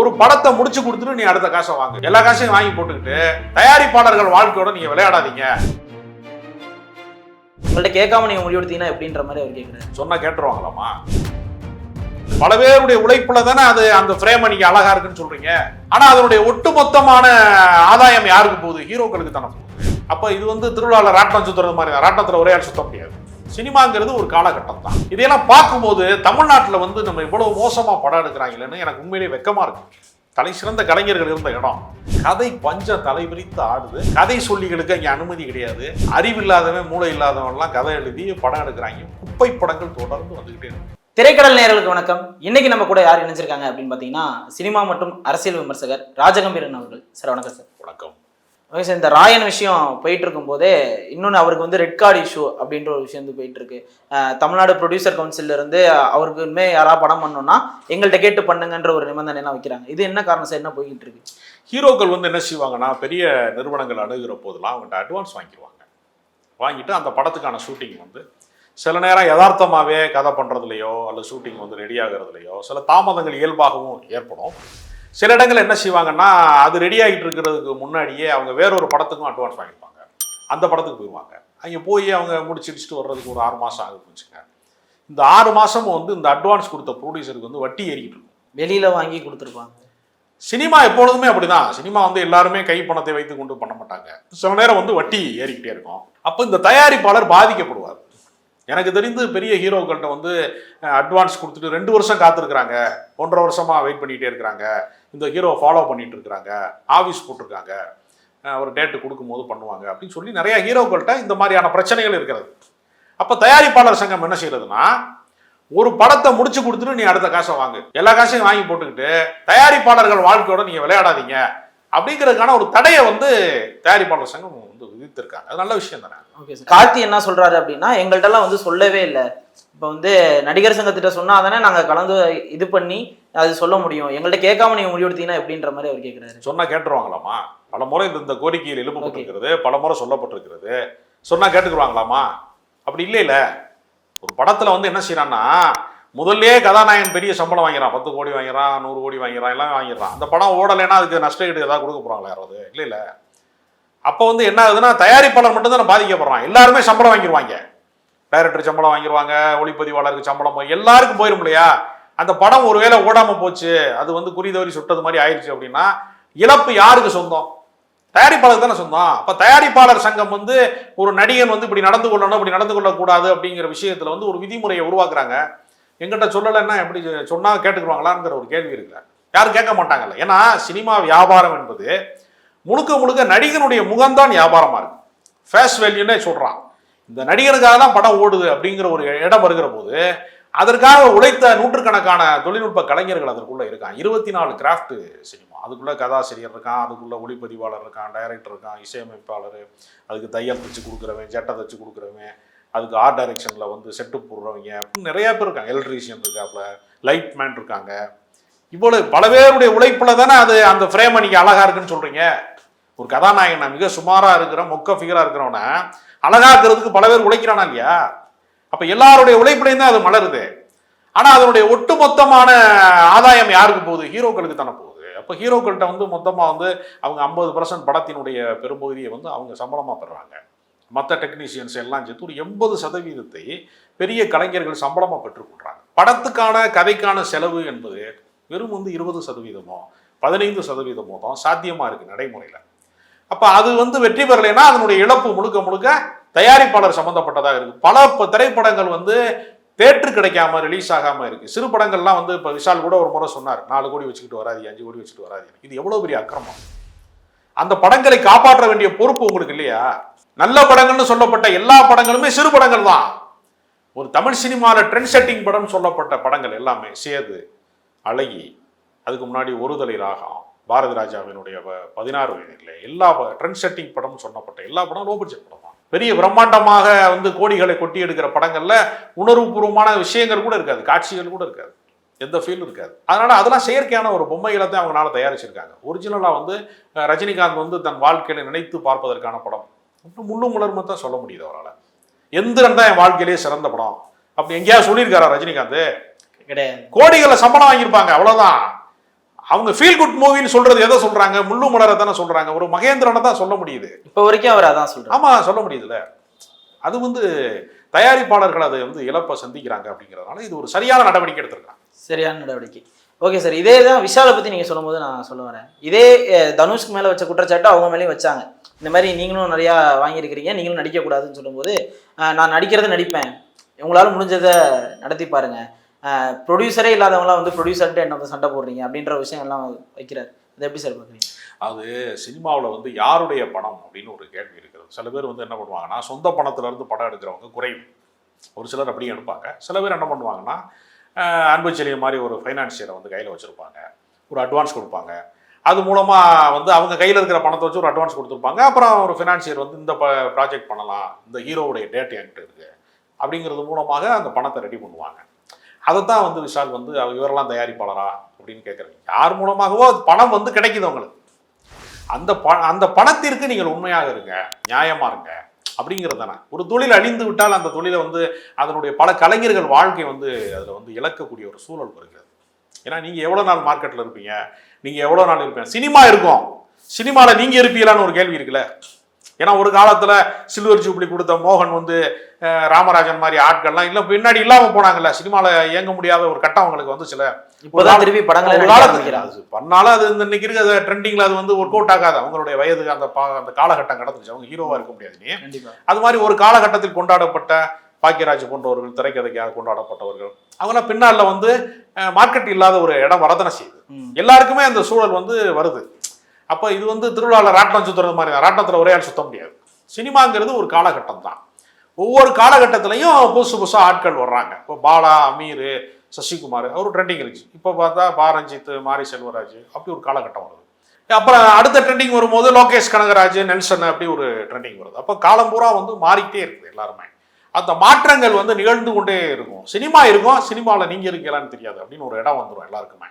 ஒரு படத்தை முடிச்சு கொடுத்துட்டு நீ அடுத்த காசை வாங்கு. எல்லா காசையும் வாங்கி போட்டுக்கிட்டு தயாரிப்பாளர்கள் வாழ்க்கையோட நீங்க விளையாடாதீங்க. உங்கள்ட்ட கேட்காம நீங்க முடிவெடுத்தீங்கன்னா எப்படின்ற மாதிரி அவர் கேட்குறாரு சொன்னா கேட்டுருவாங்களாமா பல பேருடைய உழைப்புல தானே அது அந்த ஃப்ரேம் நீங்க அழகா இருக்குன்னு சொல்றீங்க. ஆனா அதனுடைய ஒட்டுமொத்தமான ஆதாயம் யாருக்கு போகுது? ஹீரோக்களுக்கு தானே போகுது. அப்ப இது வந்து திருவிழாவில் ராட்டம் சுத்துறது மாதிரி தான். ராட்டத்துல ஒரே ஆள் சுத்த முடியாது. சினிமாங்கிறது ஒரு காலகட்டம் தான் இதையெல்லாம் பார்க்கும்போது தமிழ்நாட்டில் வந்து நம்ம இவ்வளவு மோசமா படம் எடுக்கிறாங்களேன்னு எனக்கு உண்மையிலேயே வெக்கமா இருக்கு. தலை சிறந்த கலைஞர்கள் இருந்த இடம். கதை பஞ்ச தலைவிரித்து ஆடுது. கதை சொல்லிகளுக்கு அங்கே அனுமதி கிடையாது. அறிவில்லாதவன் மூளை இல்லாதவன்லாம் கதை எழுதி படம் எடுக்கிறாங்க. குப்பை படங்கள் தொடர்ந்து வந்துகிட்டே இருக்கு. திரைக்கடல் நேயர்களுக்கு வணக்கம். இன்னைக்கு நம்ம கூட யார் இணைஞ்சிருக்காங்க அப்படின்னு பார்த்தீங்கன்னா சினிமா மற்றும் அரசியல் விமர்சகர் ராஜகம்பீரன் அவர்கள். சார் வணக்கம் சார். வணக்கம். ஓகே சார் இந்த ராயன் விஷயம் போயிட்டு இருக்கும்போதே இன்னொன்று அவருக்கு வந்து ரெட் கார்டு இஷ்யூ அப்படின்ற ஒரு விஷயம் வந்து போயிட்டு இருக்கு தமிழ்நாடு ப்ரொடியூசர் கவுன்சில்ல இருந்து அவருக்கு இனிமே யாராவது படம் பண்ணணும்னா எங்கள்கிட்ட கேட்டு பண்ணுங்கன்ற ஒரு நிபந்தனை எல்லாம் வைக்கிறாங்க. இது என்ன காரணம் சார் என்ன போய்கிட்டு இருக்கு ஹீரோக்கள் வந்து என்ன செய்வாங்கன்னா பெரிய நிறுவனங்கள் அணுகிற போதெல்லாம் அவங்கள்ட்ட அட்வான்ஸ் வாங்கிடுவாங்க. வாங்கிட்டு அந்த படத்துக்கான ஷூட்டிங் வந்து சில நேரம் யதார்த்தமாகவே கதை பண்ணுறதுலையோ அல்லது ஷூட்டிங் வந்து ரெடி ஆகுறதுலையோ சில தாமதங்கள் இயல்பாகவும் ஏற்படும். சில இடங்கள் என்ன செய்வாங்கன்னா அது ரெடி ஆகிட்டு இருக்கிறதுக்கு முன்னாடியே அவங்க வேறொரு படத்துக்கும் அட்வான்ஸ் வாங்கிப்பாங்க. அந்த படத்துக்கு போயிடுவாங்க அங்கே போய் அவங்க முடிச்சிடிச்சிட்டு வர்றதுக்கு ஒரு ஆறு மாதம் ஆகுதுன்னு வச்சுங்க இந்த ஆறு மாதமும் வந்து இந்த அட்வான்ஸ் கொடுத்த ப்ரொடியூசருக்கு வந்து வட்டி ஏறிக்கிட்டு இருக்கும். வெளியில வாங்கி கொடுத்துருப்பாங்க. சினிமா எப்பொழுதுமே அப்படிதான். சினிமா வந்து எல்லாருமே கை பணத்தை வைத்து கொண்டு பண்ண மாட்டாங்க. சில நேரம் வந்து வட்டி ஏறிக்கிட்டே இருக்கும். அப்போ இந்த தயாரிப்பாளர் பாதிக்கப்படுவார். எனக்கு தெரிந்து பெரிய ஹீரோக்கள்கிட்ட வந்து அட்வான்ஸ் கொடுத்துட்டு ரெண்டு வருஷம் காத்திருக்கிறாங்க. ஒன்றரை வருஷமா வெயிட் பண்ணிகிட்டே இருக்கிறாங்க. இந்த ஹீரோ ஃபாலோ பண்ணிட்டு இருக்கிறாங்க ஆஃபீஸ் போட்டிருக்காங்க. ஒரு டேட்டு கொடுக்கும்போது பண்ணுவாங்க அப்படின்னு சொல்லி நிறைய ஹீரோக்கள்கிட்ட இந்த மாதிரியான பிரச்சனைகள் இருக்கிறது. அப்போ தயாரிப்பாளர் சங்கம் என்ன செய்யறதுன்னா ஒரு படத்தை முடிச்சு கொடுத்துட்டு நீ அடுத்த காசை வாங்கு. எல்லா காசையும் வாங்கி போட்டுக்கிட்டு தயாரிப்பாளர்கள் வாழ்க்கையோட நீங்க விளையாடாதீங்க அப்படிங்கிறதுக்கான ஒரு தடையை வந்து தயாரிப்பாளர் சங்கம் வந்து விதித்திருக்காங்க. அது நல்ல விஷயம் தானே? கார்த்தி என்ன சொல்றாரு அப்படின்னா எங்கள்கிட்டலாம் வந்து சொல்லவே இல்லை. இப்போ வந்து நடிகர் சங்கத்திட்ட சொன்னா தானே நாங்கள் கலந்து இது பண்ணி அது சொல்ல முடியும். எங்கள்கிட்ட கேட்காம நீங்க முடிவெடுத்தீங்கன்னா எப்படின்ற மாதிரி அவர் கேட்குறாரு சொன்னா கேட்டுருவாங்களாமா? பல முறை இந்த கோரிக்கையில் எழுப்பப்பட்டிருக்கிறது பல முறை சொல்லப்பட்டிருக்கிறது. சொன்னா கேட்டுக்குருவாங்களாமா? அப்படி இல்லைல்ல ஒரு படத்துல வந்து என்ன செய்யறான்னா முதல்லயே கதாநாயகன் பெரிய சம்பளம் வாங்கிறான். பத்து கோடி வாங்கிறான் நூறு கோடி வாங்கிறான் எல்லாம் வாங்கிடுறான் அந்த படம் ஓடலைன்னா அதுக்கு நஷ்ட ஈடு ஏதாவது கொடுக்க போறாங்களா யாராவது இல்லை இல்ல அப்போ வந்து என்ன ஆகுதுன்னா தயாரிப்பாளர் மட்டும் தான் பாதிக்கப்படுறான். எல்லாருமே சம்பளம் வாங்கிடுவாங்க டைரக்டர் சம்பளம் வாங்கிடுவாங்க ஒளிப்பதிவாளருக்கு சம்பளம் எல்லாருக்கும் போயிடும் இல்லையா? அந்த படம் ஒருவேளை ஓடாம போச்சு அது வந்து குறிதவறி சுட்டது மாதிரி ஆயிடுச்சு அப்படின்னா இழப்பு யாருக்கு சொந்தம்? தயாரிப்பாளருக்கு தானே சொந்தம். அப்ப தயாரிப்பாளர் சங்கம் வந்து ஒரு நடிகன் வந்து இப்படி நடந்து கொள்ளணும் இப்படி நடந்து கொள்ளக்கூடாது அப்படிங்கிற விஷயத்துல வந்து ஒரு விதிமுறையை உருவாக்குறாங்க. எங்கிட்ட சொல்லலைன்னா எப்படி சொன்னா கேட்டுக்குவாங்களாங்கிற ஒரு கேள்வி இருக்குல்ல. யாரும் கேட்க மாட்டாங்கல்ல. ஏன்னா சினிமா வியாபாரம் என்பது முழுக்க முழுக்க நடிகனுடைய முகம்தான் வியாபாரமா இருக்கு. ஃபேஸ் வேல்யூன்னே சொல்றான். இந்த நடிகருக்காக தான் படம் ஓடுது அப்படிங்கிற ஒரு இடம் வருகிற போது அதற்காக உழைத்த நூற்றுக்கணக்கான தொழில்நுட்ப கலைஞர்கள் அதற்குள்ள இருக்கான் இருபத்தி நாலு கிராஃப்ட் சினிமா அதுக்குள்ள கதாசிரியர் இருக்கான் அதுக்குள்ள ஒளிப்பதிவாளர் இருக்கான் டைரக்டர் இருக்கான் இசையமைப்பாளர் அதுக்கு தையல் தச்சு கொடுக்குறவன் ஜட்டை தச்சு கொடுக்குறவன் அதுக்கு ஆர்ட் டைரக்ஷனில் வந்து செட்டு போடுறவங்க. அப்படின்னு நிறைய பேர் இருக்காங்க. எலக்ட்ரீஷியன் இருக்காப்புல லைட் மேன் இருக்காங்க. இவ்வளோ பல பேருடைய உழைப்பில் தானே அது அந்த ஃப்ரேமை நீங்கள் அழகாக இருக்குன்னு சொல்கிறீங்க ஒரு கதாநாயகன் மிக சுமாராக இருக்கிற மொக்க ஃபிகராக இருக்கிறவன அழகாக்குறதுக்கு பல பேர் உழைக்கிறானா இல்லையா? அப்போ எல்லாருடைய உழைப்புலையும் தான் அது மலருது. ஆனால் அதனுடைய ஒட்டுமொத்தமான ஆதாயம் யாருக்கு போகுது? ஹீரோக்களுக்கு தானே போகுது. அப்போ ஹீரோக்கள்கிட்ட வந்து மொத்தமாக வந்து அவங்க ஐம்பது பர்சன்ட் படத்தினுடைய பெரும்பகுதியை வந்து அவங்க சம்பளமாக பெறுறாங்க. மற்ற டெக்னீஷியன்ஸ் எல்லாம் சேர்த்து ஒரு எண்பது சதவீதத்தை பெரிய கலைஞர்கள் சம்பளமாக பெற்றுக்கொள்கிறாங்க படத்துக்கான கதைக்கான செலவு என்பது வெறும் வந்து இருபது சதவீதமோ பதினைந்து சதவீதமோ தான் சாத்தியமாக இருக்குது நடைமுறையில். அப்ப அது வந்து வெற்றி பெறலைன்னா அதனுடைய இழப்பு முழுக்க முழுக்க தயாரிப்பாளர் சம்பந்தப்பட்டதாக இருக்கு. பல திரைப்படங்கள் வந்து தேற்று கிடைக்காம ரிலீஸ் ஆகாம இருக்கு. சிறு படங்கள்லாம் வந்து இப்ப விஷால் கூட ஒரு முறை சொன்னார். நாலு கோடி வச்சுக்கிட்டு வராது அஞ்சு கோடி வச்சுட்டு வராது இது எவ்வளவு பெரிய அக்கிரமம்? அந்த படங்களை காப்பாற்ற வேண்டிய பொறுப்பு உங்களுக்கு இல்லையா? நல்ல படங்கள்னு சொல்லப்பட்ட எல்லா படங்களுமே சிறு படங்கள் தான். ஒரு தமிழ் சினிமாவில் ட்ரெண்ட் செட்டிங் படம் சொல்லப்பட்ட படங்கள் எல்லாமே. சேது அழகி அதுக்கு முன்னாடி ஒருதலை ராகம் பாரதி ராஜாவினுடைய பதினாறு வயதில் எல்லா ட்ரெண்ட் செட்டிங் படம் சொன்னப்பட்ட எல்லா படம் லோ பட்ஜெட் படம் தான் பெரிய பிரம்மாண்டமாக வந்து கோடிகளை கொட்டி எடுக்கிற படங்கள்ல உணர்வுபூர்வமான விஷயங்கள் கூட இருக்காது காட்சிகள் கூட இருக்காது எந்த ஃபீல் இருக்காது. அதனால அதெல்லாம் செயற்கையான ஒரு பொம்மைகளை தான் அவங்களால தயாரிச்சிருக்காங்க. ஒரிஜினலாக வந்து ரஜினிகாந்த் வந்து தன் வாழ்க்கையில நினைத்து பார்ப்பதற்கான படம். முள்ளும் முளர்மை தான் சொல்ல முடியுது அவரால். எந்திரன் தான் என் வாழ்க்கையிலேயே சிறந்த படம். அப்படி எங்கேயாவது சொல்லியிருக்காரா ரஜினிகாந்த்? கிடையாது. கோடிகளை சம்பளம் வாங்கியிருப்பாங்க அவ்வளவுதான். அவங்க ஃபீல் குட் மூவின்னு சொல்றது எதை சொல்றாங்க? முள்ளு மலரை தானே சொல்றாங்க. ஒரு மகேந்திரனை தான் சொல்ல முடியுது. இப்போ வரைக்கும் அவர் அதான் சொல்றாரு. ஆமா சொல்ல முடியுதுல்ல. அது வந்து தயாரிப்பாளர்கள் அதை வந்து இழப்பை சந்திக்கிறாங்க அப்படிங்கிறதுனால இது ஒரு சரியான நடவடிக்கை எடுத்திருக்காங்க. சரியான நடவடிக்கை. ஓகே சார் இதே தான் விஷாலை பற்றி நீங்கள் சொல்லும்போது நான் சொல்ல வரேன். இதே தனுஷ்க்கு மேலே வச்ச குற்றச்சாட்டு அவங்க மேலேயும் வச்சாங்க. இந்த மாதிரி நீங்களும் நிறையா வாங்கியிருக்கிறீங்க நீங்களும் நடிக்கக்கூடாதுன்னு சொல்லும்போது நான் நடிக்கிறத நடிப்பேன். உங்களால் முடிஞ்சதை நடத்தி பாருங்க. ப்ரொடியூசரே இல்லாதவங்களாம் வந்து ப்ரொடியூசர்கிட்ட என்ன வந்து சண்டை போடுறீங்க அப்படின்ற விஷயம் எல்லாம் வைக்கிறார். அதை எப்படி சார் பார்க்குறீங்க? அது சினிமாவில் வந்து யாருடைய பணம் அப்படின்னு ஒரு கேள்வி இருக்கிறது. சில பேர் வந்து என்ன பண்ணுவாங்கன்னா சொந்த பணத்துல இருந்து படம் எடுக்கிறவங்க குறைவு ஒரு சிலர் அப்படியே எடுப்பாங்க. சில பேர் என்ன பண்ணுவாங்கன்னா அன்பு செழிய மாதிரி ஒரு ஃபைனான்சியரை வந்து கையில் வச்சுருப்பாங்க. ஒரு அட்வான்ஸ் கொடுப்பாங்க. அது மூலமாக வந்து அவங்க கையில் இருக்கிற பணத்தை வச்சு ஒரு அட்வான்ஸ் கொடுத்துருப்பாங்க. அப்புறம் ஒரு ஃபினான்சியர் வந்து இந்த ப்ராஜெக்ட் பண்ணலாம். இந்த ஹீரோவுடைய டேட் என்கிட்ட இருக்குது அப்படிங்கிறது மூலமாக அந்த பணத்தை ரெடி பண்ணுவாங்க. அதை தான் வந்து விஷால் வந்து இவரெல்லாம் தயாரிப்பாளரா அப்படின்னு கேட்குறாங்க யார் மூலமாகவோ பணம் வந்து கிடைக்குது அவங்களுக்கு. அந்த ப அந்த பணத்திற்கு நீங்கள் உண்மையாக இருங்க நியாயமாக இருங்க அப்படிங்கிறது தானே. ஒரு தொழில் அழிந்து விட்டால் அந்த தொழிலை வந்து அதனுடைய பல கலைஞர்கள் வாழ்க்கை வந்து அதில் வந்து இழக்கக்கூடிய ஒரு சூழல் வருகிறது. ஏன்னா நீங்கள் எவ்வளோ நாள் மார்க்கெட்டில் இருப்பீங்க நீங்கள் எவ்வளோ நாள் இருப்பீங்க. சினிமா இருக்கும். சினிமாவில் நீங்கள் இருப்பீங்களான்னு ஒரு கேள்வி இருக்குல்ல. ஏன்னா ஒரு காலத்தில் சில்வர் ஜூப்ளி கொடுத்த மோகன் வந்து ராமராஜன் மாதிரி ஆட்கள்லாம் இல்லை பின்னாடி இல்லாமல் போனாங்கல்ல சினிமாவில் இயங்க முடியாத ஒரு கட்டம் அவங்களுக்கு வந்து சில இப்போதான் திருப்பி படங்களை பண்ணாலும் அது இந்த இன்னைக்கு இருக்கிற ட்ரெண்டிங்ல அது வந்து ஒர்க் அவுட் ஆகாது. அவங்களுடைய வயது அந்த பா- அந்த காலகட்டம் கடந்துச்சு அவங்க ஹீரோவா இருக்க முடியாது அது மாதிரி ஒரு காலகட்டத்தில் கொண்டாடப்பட்ட பாக்கியராஜ் போன்றவர்கள் திரைக்கதைக்காக கொண்டாடப்பட்டவர்கள் அவங்களாம் பின்னால வந்து மார்க்கெட் இல்லாத ஒரு இடம் வரதனை செய்யுது. எல்லாருக்குமே அந்த சூழல் வந்து வருது. அப்போ இது வந்து திருவிழாவில் ராட்டினம் சுத்துறது மாதிரி தான். ராட்டினத்தில் ஒரே ஆள் சுத்த முடியாது. சினிமாங்கிறது ஒரு காலகட்டம் தான். ஒவ்வொரு காலகட்டத்திலையும் புதுசு புதுசாக ஆட்கள் வர்றாங்க. இப்போ பாலா அமீர் சசிகுமார் அவர் ட்ரெண்டிங் இருந்துச்சு. இப்போ பார்த்தா பாரஞ்சித் மாரி செல்வராஜ் அப்படி ஒரு காலகட்டம் வருது. அப்புறம் அடுத்த ட்ரெண்டிங் வரும்போது லோகேஷ் கனகராஜ் நெல்சன் அப்படி ஒரு ட்ரெண்டிங் வருது. அப்போ காலம் பூரா வந்து மாறிக்கிட்டே இருக்குது எல்லாருமே. அந்த மாற்றங்கள் வந்து நிகழ்ந்து கொண்டே இருக்கும். சினிமா இருக்கும். சினிமாவில் நீங்கள் இருக்கலான்னு தெரியாது அப்படின்னு ஒரு இடம் வந்துடும் எல்லாருக்குமே.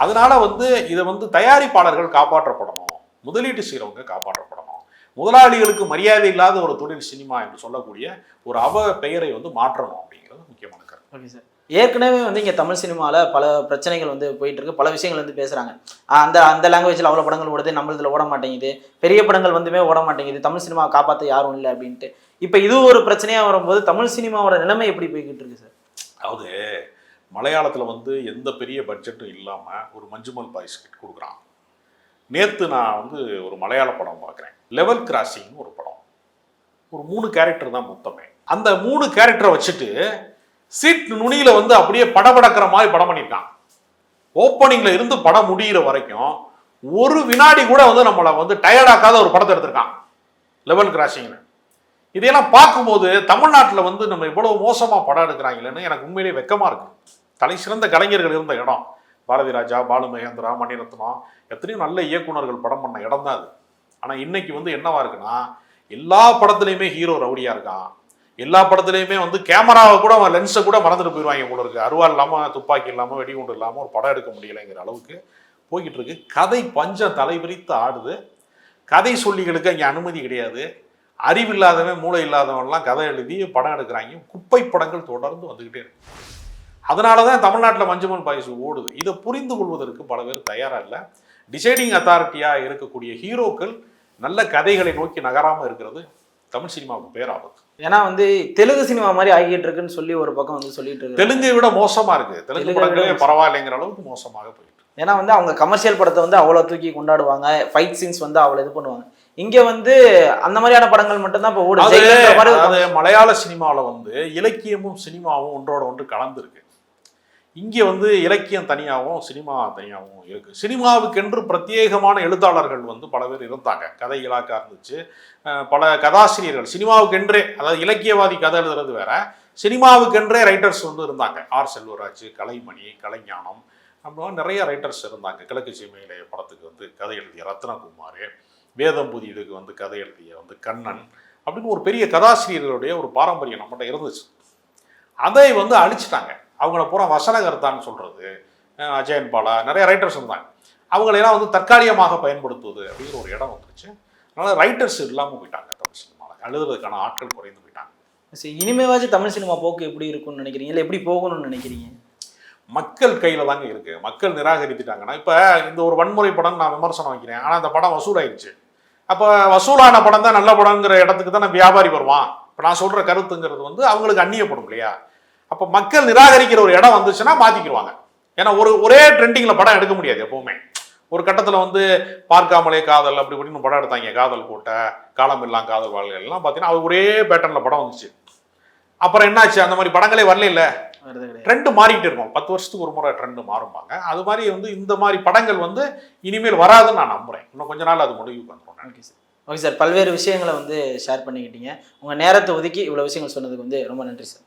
அதனால வந்து இதை வந்து தயாரிப்பாளர்கள் காப்பாற்றப்படணும் முதலீட்டு செய்கிறவங்க காப்பாற்றப்படணும். முதலாளிகளுக்கு மரியாதை இல்லாத ஒரு தொழில் சினிமா என்று சொல்லக்கூடிய ஒரு அவ பெயரை வந்து மாற்றணும் அப்படிங்கிறது முக்கியமான கருத்து. Okay sir. ஏற்கனவே வந்து இங்கே தமிழ் சினிமாவில் பல பிரச்சனைகள் வந்து போயிட்டு இருக்கு. பல விஷயங்கள் வந்து பேசுகிறாங்க அந்த அந்த லாங்குவேஜில் அவ்வளோ படங்கள் ஓடுது நம்மளதுல ஓட மாட்டேங்குது. பெரிய படங்கள் வந்துமே ஓட மாட்டேங்குது. தமிழ் சினிமா காப்பாற்ற யாரும் இல்லை அப்படின்ட்டு. இப்போ இது ஒரு பிரச்சனையாக வரும்போது தமிழ் சினிமாவோட நிலைமை எப்படி போய்கிட்டு இருக்கு சார்? அதாவது மலையாளத்தில் வந்து எந்த பெரிய பட்ஜெட்டும் இல்லாமல் ஒரு மஞ்சுமல் பாய்ஸ் கொடுக்குறான். நேற்று நான் வந்து ஒரு மலையாள படம் பார்க்குறேன். லெவல் கிராசிங்னு ஒரு படம். ஒரு மூணு கேரக்டர் தான் மொத்தமே. அந்த மூணு கேரக்டரை வச்சுட்டு சீட் நுனியில் வந்து அப்படியே படபடக்கிற மாதிரி படம் பண்ணியிருக்கான். ஓப்பனிங்கில் இருந்து படம் முடிகிற வரைக்கும் ஒரு வினாடி கூட வந்து நம்மளை வந்து டயர்டாக்காத ஒரு படத்தை எடுத்திருக்கான். லெவல் கிராசிங்னு இதையெல்லாம் பார்க்கும்போது தமிழ்நாட்டில் வந்து நம்ம இவ்வளோ மோசமாக படம் எடுக்கிறாங்களேன்னு எனக்கு உண்மையிலேயே வெக்கமாக இருக்குது தலை சிறந்த கலைஞர்கள் இருந்த இடம். பாரதி ராஜா பாலு மகேந்திரா மணிரத்னம் எத்தனையோ நல்ல இயக்குனர்கள் படம் பண்ண இடம் தான் அது. ஆனால் இன்னைக்கு வந்து என்னவா இருக்குன்னா எல்லா படத்துலையுமே ஹீரோ ரவுடியாக இருக்கான். எல்லா படத்துலையுமே வந்து கேமராவை கூட லென்ஸை கூட மறந்துட்டு போயிடுவாங்க போல இருக்கு. அருவா இல்லாமல் துப்பாக்கி இல்லாமல் வெடிகுண்டு இல்லாமல் ஒரு படம் எடுக்க முடியலைங்கிற அளவுக்கு போய்கிட்டு இருக்கு. கதை பஞ்சம் தலைபிரித்து ஆடுது. கதை சொல்லிகளுக்கு அங்கே அனுமதி கிடையாது. அறிவில்லாதவன் மூளை இல்லாதவன்லாம் கதை எழுதி படம் எடுக்கிறாங்க. குப்பை படங்கள் தொடர்ந்து வந்துக்கிட்டே இருக்கு. அதனால தான் தமிழ்நாட்டில் மஞ்சுமல் பாய்ஸ் ஓடுது. இதை புரிந்து கொள்வதற்கு பல பேர் தயாராக இல்லை. டிசைடிங் அத்தாரிட்டியாக இருக்கக்கூடிய ஹீரோக்கள் நல்ல கதைகளை நோக்கி நகராமல் இருக்கிறது தமிழ் சினிமாவுக்கு பேராபத்து. ஏன்னா வந்து தெலுங்கு சினிமா மாதிரி ஆகிட்டு இருக்குன்னு சொல்லி ஒரு பக்கம் வந்து சொல்லிட்டு இருக்கு தெலுங்கை விட மோசமா இருக்கு. தெலுங்கு படங்களே. பரவாயில்லைங்கிற அளவுக்கு மோசமாக போயிட்டு. ஏன்னா வந்து அவங்க கமர்ஷியல் படத்தை வந்து அவ்வளோ தூக்கி கொண்டாடுவாங்க. ஃபைட் சீன்ஸ் வந்து அவ்வளோ இது பண்ணுவாங்க. இங்க வந்து அந்த மாதிரியான படங்கள் மட்டும்தான் இப்போ ஓடுது. மலையாள சினிமாவில் வந்து இலக்கியமும் சினிமாவும் ஒன்றோட ஒன்று கலந்துருக்கு. இங்கே வந்து இலக்கியம் தனியாகவும் சினிமா தனியாகவும் இருக்குது சினிமாவுக்கென்று பிரத்யேகமான எழுத்தாளர்கள் வந்து பல பேர் இருந்தாங்க. கதை இலாக்கா இருந்துச்சு. பல கதாசிரியர்கள். சினிமாவுக்கென்றே அதாவது இலக்கியவாதி கதை எழுதுறது வேற. சினிமாவுக்கென்றே ரைட்டர்ஸ் வந்து இருந்தாங்க. ஆர் செல்வராஜ் கலைமணி கலைஞானம் அப்புறம் நிறைய ரைட்டர்ஸ் இருந்தாங்க. கிழக்கு சீமையிலே படத்துக்கு வந்து கதை எழுதிய ரத்னகுமார் வேதம்புதி இதுக்கு வந்து கதை எழுதிய வந்து கண்ணன் அப்படின்னு ஒரு பெரிய கதாசிரியர்களுடைய ஒரு பாரம்பரியம் நம்மகிட்ட இருந்துச்சு. அதை வந்து அழிச்சிட்டாங்க. அவங்கள பூரா வசனகர்த்தான்னு சொல்றது. அஹ் அஜயன் பாலா நிறைய ரைட்டர்ஸ் இருந்தாங்க. அவங்களையெல்லாம் வந்து தற்காலிகமாக பயன்படுத்துவது அப்படிங்கிற ஒரு இடம் வந்துருச்சு. அதனால ரைட்டர்ஸ் இல்லாமல் போயிட்டாங்க தமிழ் சினிமாவில் எழுதுறதுக்கான ஆட்கள் குறைந்து போயிட்டாங்க. சரி, இனிமேவாச்சும் தமிழ் சினிமா போக்கு எப்படி இருக்கும்னு நினைக்கிறீங்க? இல்லை எப்படி போகணும்னு நினைக்கிறீங்க? மக்கள் கையில தாங்க இருக்கு. மக்கள் நிராகரித்துட்டாங்கன்னா இப்ப இந்த ஒரு வன்முறை படம் நான் விமர்சனம் வைக்கிறேன். ஆனா அந்த படம் வசூலாயிருச்சு. அப்ப வசூலான படம் தான் நல்ல படங்கிற இடத்துக்கு தான் வியாபாரி வருவான். இப்ப நான் சொல்ற கருத்துங்கிறது வந்து அவங்களுக்கு அந்நியப்படும் இல்லையா? அப்ப மக்கள் நிராகரிக்கிற ஒரு இடம் வந்துச்சுன்னா மாத்திக்கிடுவாங்க ஏன்னா ஒரு ஒரே ட்ரெண்டிங்ல படம் எடுக்க முடியாது எப்பவுமே. ஒரு கட்டத்துல வந்து பார்க்காமலே காதல் அப்படி இப்படின்னு படம் எடுத்தாங்க காதல் கோட்டை காலம் எல்லாம் காதல் வாழ்கள் எல்லாம் பார்த்தீங்கன்னா அது ஒரே பேட்டர்ல படம் வந்துச்சு. அப்புறம் என்னாச்சு? அந்த மாதிரி படங்களே வரல இல்ல ட்ரெண்ட் மாறிக்கிட்டு இருக்கும். பத்து வருஷத்துக்கு ஒரு முறை ட்ரெண்ட் மாறும்பாங்க. அது மாதிரி வந்து இந்த மாதிரி படங்கள் வந்து இனிமேல் வராதுன்னு நான் நம்புறேன். இன்னும் கொஞ்ச நாள் அது முடிவுக்கு வந்துடும் ஓகே சார். Okay sir. பல்வேறு விஷயங்களை வந்து ஷேர் பண்ணிக்கிட்டீங்க. உங்கள் நேரத்தை ஒதுக்கி இவ்வளோ விஷயங்கள் சொன்னதுக்கு வந்து ரொம்ப நன்றி சார்.